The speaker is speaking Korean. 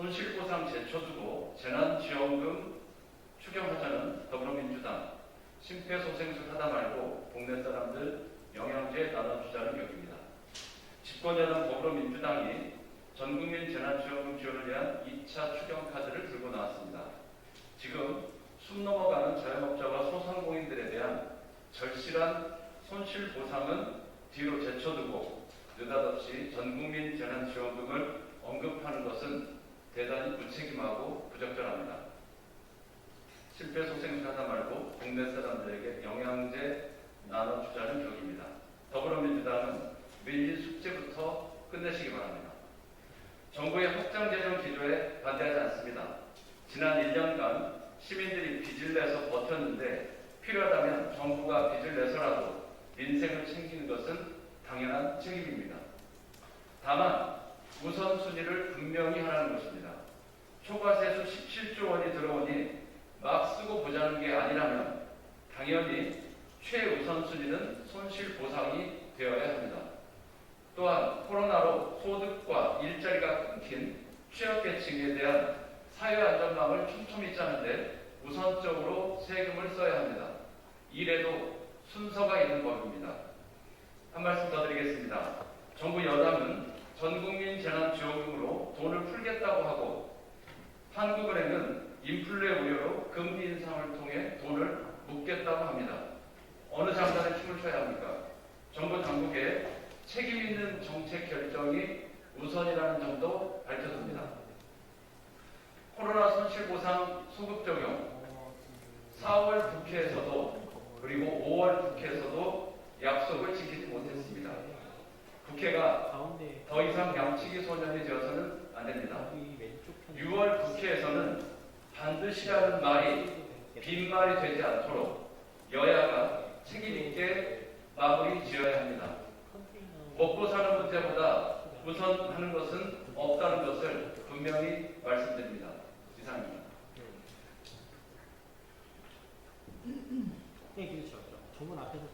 말고 재난지원금 추경하자는 더불어민주당, 심폐소생술 하다 말고 동네 사람들 영양제 나눠주자는 격입니다. 집권여당 더불어민주당이 전국민 재난지원금 지원을 위한 2차 추경카드를 들고 나왔습니다. 지금 숨 넘어가는 자영업자와 소상공인들에 대한 절실한 손실 보상은 뒤로 제쳐두고 느닷없이 전국민 재난지원금을 언급하는 것은 대단히 무책임하고 부적절합니다. 실패소생하다 말고 동네 사람들에게 영양제 나눠주자는 격입니다. 더불어민주당은 밀린 숙제부터 끝내시기 바랍니다. 정부의 확장 재정 기조에 반대하지 않습니다. 지난 1년간 시민들이 빚을 내서 버텼는데 필요하다면 정부가 빚을 내서라도 민생을 챙기는 것은 당연한 책임입니다. 다만 우선순위를 분명히 하라는 것입니다. 초과세수 17조 원이 들어오니 막 쓰고 보자는 게 아니라면 당연히 최우선순위는 손실 보상이 되어야 합니다. 또한 코로나로 소득과 일자리가 끊긴 취약계층에 대한 사회안전망을 촘촘히 짜는데 우선적으로 세금을 써야 합니다. 이래도 순서가 있는 법입니다. 한 말씀 더 드리겠습니다. 정부 여당은 전국민 재난지원금으로 돈을 풀겠다고 하고 한국은행은 인플레 우려로 금리 인상을 통해 돈을 묶겠다고 합니다. 어느 장단에 춤을 춰야 합니까? 정부 당국의 책임 있는 정책 결정이 우선이라는 점도 밝혀집니다. 코로나 손실보상 소급 적용 4월 국회에서도 그리고 5월 국회에서도 약속을 지키지 못했습니다. 국회가 더 이상 양치기 소년이 되어서는 안 됩니다. 여기 왼쪽 편 6월 국회에서는 반드시라는 말이 빈말이 되지 않도록 여야가 책임 있게 마무리 지어야 합니다. 먹고 사는 문제보다 우선하는 것은 없다는 것을 분명히 말씀드립니다. 이상입니다. 네, 그렇죠. 저분 앞에서